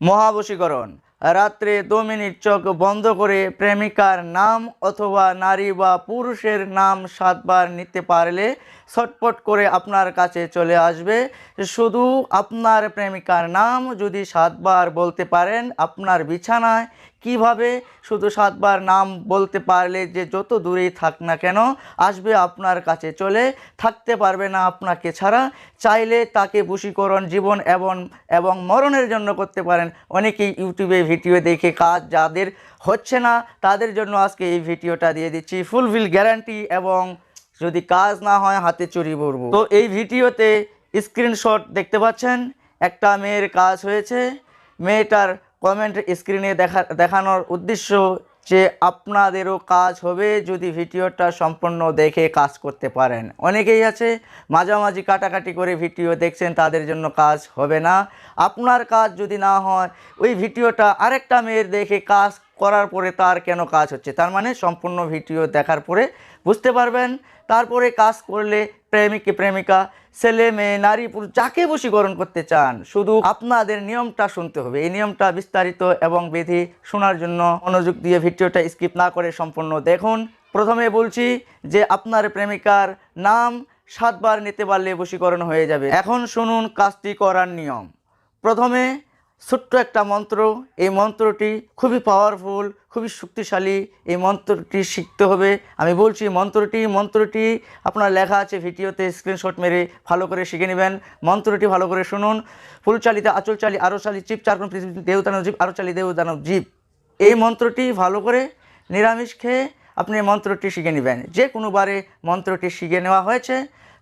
মহাবশীকরণ। রাত্রে দু মিনিট চোখ বন্ধ করে প্রেমিকার নাম অথবা নারী বা পুরুষের নাম সাতবার নিতে পারলে ছটপট করে আপনার কাছে চলে আসবে। শুধু আপনার প্রেমিকার নাম যদি সাতবার বলতে পারেন, আপনার বিছানায় কীভাবে শুধু সাতবার নাম বলতে পারলে যে যত দূরেই থাক না কেন আসবে আপনার কাছে? চলে থাকতে পারবে না আপনাকে ছাড়া। চাইলে তাকে বশীকরণ, জীবন এবং এবং মরণের জন্য করতে পারেন। অনেকেই ইউটিউবে ভিডিও দেখে কাজ যাদের হচ্ছে না, তাদের জন্য আজকে এই ভিডিওটা দিয়ে দিচ্ছি। ফুলফিল গ্যারান্টি এবং যদি কাজ না হয় হাতে চুরি পড়ব তো এই ভিডিওতে স্ক্রিনশট দেখতে পাচ্ছেন? একটা মেয়ের কাজ হয়েছে। মেয়েটার কমেন্ট স্ক্রিনে দেখা দেখানোর উদ্দেশ্য যে আপনাদেরও কাজ হবে যদি ভিডিওটা সম্পূর্ণ দেখে কাজ করতে পারেন। অনেকেই আছে, মাঝামাঝি কাটাকাটি করে ভিডিও দেখছেন, তাদের জন্য কাজ হবে না। আপনার কাজ যদি না হয়, ওই ভিডিওটা আরেকটা মেয়ের দেখে কাজ করার পরে তার কেন কাজ হচ্ছে? তার মানে সম্পূর্ণ ভিডিও দেখার পরে বুঝতে পারবেন, তারপরে কাজ করলে প্রেমিক প্রেমিকা ছেলে মেয়ে নারী পুরুষ যাকে বশীকরণ করতে চান, শুধু আপনাদের নিয়মটা শুনতে হবে। এই নিয়মটা বিস্তারিত এবং বিধি শোনার জন্য মনোযোগ দিয়ে ভিডিওটা স্কিপ না করে সম্পূর্ণ দেখুন। প্রথমে বলছি যে আপনার প্রেমিকার নাম সাতবার নিতে পারলে বশীকরণ হয়ে যাবে। এখন শুনুন কাজটি করার নিয়ম। প্রথমে ছোট্ট একটা মন্ত্র। এই মন্ত্রটি খুবই পাওয়ারফুল খুবই শক্তিশালী। এই মন্ত্রটি শিখতে হবে। আমি বলছি মন্ত্রটি মন্ত্রটি আপনার লেখা আছে ভিডিওতে স্ক্রিনশট মেরে ভালো করে শিখে নেবেন। মন্ত্রটি ভালো করে শুনুন। ফুলচালিত আচল চালি আরও চালি চিপ চার কোন পৃথিবী দেবদানব জীব আরও চালি দেবদানব জীব। এই মন্ত্রটি ভালো করে নিরামিষ খেয়ে আপনি মন্ত্রটি শিখে নেবেন। যে কোনোবারে মন্ত্রটি শিখে নেওয়া হয়েছে,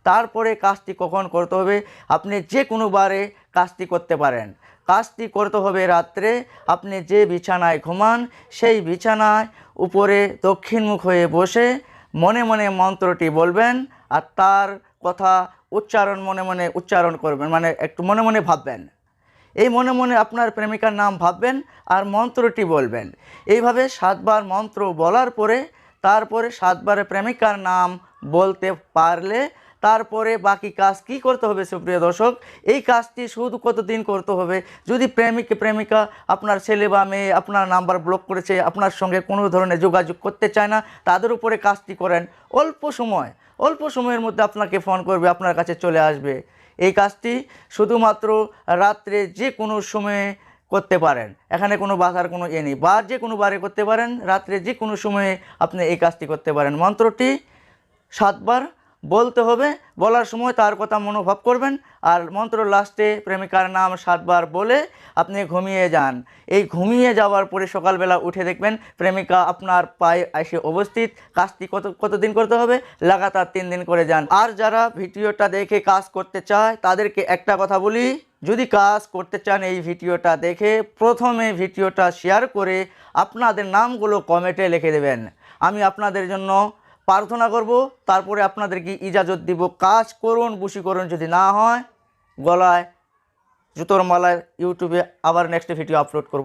তারপরে কাজটি কখন করতে হবে? আপনি যে কোনোবারে কাজটি করতে পারেন। কাজটি করতে হবে রাত্রে। আপনি যে বিছানায় ঘুমান, সেই বিছানায় উপরে দক্ষিণমুখ হয়ে বসে মনে মনে মন্ত্রটি বলবেন আর তার কথা উচ্চারণ মনে মনে উচ্চারণ করবেন মানে একটু মনে মনে ভাববেন। এই মনে মনে আপনার প্রেমিকার নাম ভাববেন আর মন্ত্রটি বলবেন। এইভাবে সাতবার মন্ত্র বলার পরে তারপরে সাতবারে প্রেমিকার নাম বলতে পারলে তারপরে বাকি কাজ কি করতে হবে সুপ্রিয় দর্শক? এই কাজটি শুধু কতদিন করতে হবে? যদি প্রেমিক প্রেমিকা আপনার ছেলে বা মেয়ে আপনার নাম্বার ব্লক করেছে, আপনার সঙ্গে কোনো ধরনের যোগাযোগ করতে চায় না, তাদের উপরে কাজটি করেন। অল্প সময়, অল্প সময়ের মধ্যে আপনাকে ফোন করবে, আপনার কাছে চলে আসবে। এই কাজটি শুধুমাত্র রাত্রে যে কোনো সময়ে করতে পারেন। এখানে কোনো বাধার কোনো ইয়ে নেই। বা যে কোনো বারে করতে পারেন, রাত্রে যে কোনো সময়ে আপনি এই কাজটি করতে পারেন। মন্ত্রটি সাতবার বলতে হবে, বলার সময় তার কথা মনোভাব করবেন। আর মন্ত্র লাস্টে প্রেমিকার নাম সাতবার বলে আপনি ঘুমিয়ে যান। এই ঘুমিয়ে যাওয়ার পরে সকালবেলা উঠে দেখবেন প্রেমিকা আপনার পায়ে এসে অবস্থিত কাজটি কত, কতদিন করতে হবে? লাগাতার তিন দিন করে যান। আর যারা ভিডিওটা দেখে কাজ করতে চায়, তাদেরকে একটা কথা বলি, যদি কাজ করতে চান এই ভিডিওটা দেখে, প্রথমে ভিডিওটা শেয়ার করে আপনাদের নামগুলো কমেন্টে লিখে দেবেন। আমি আপনাদের জন্য প্রার্থনা করব, তারপরে আপনাদেরকে ইজাজত দিব। কাজ করুন, বুশি করুন, যদি না হয় গলায় জুতোর মালায় ইউটিউবে আবার নেক্সট ভিডিও আপলোড করব।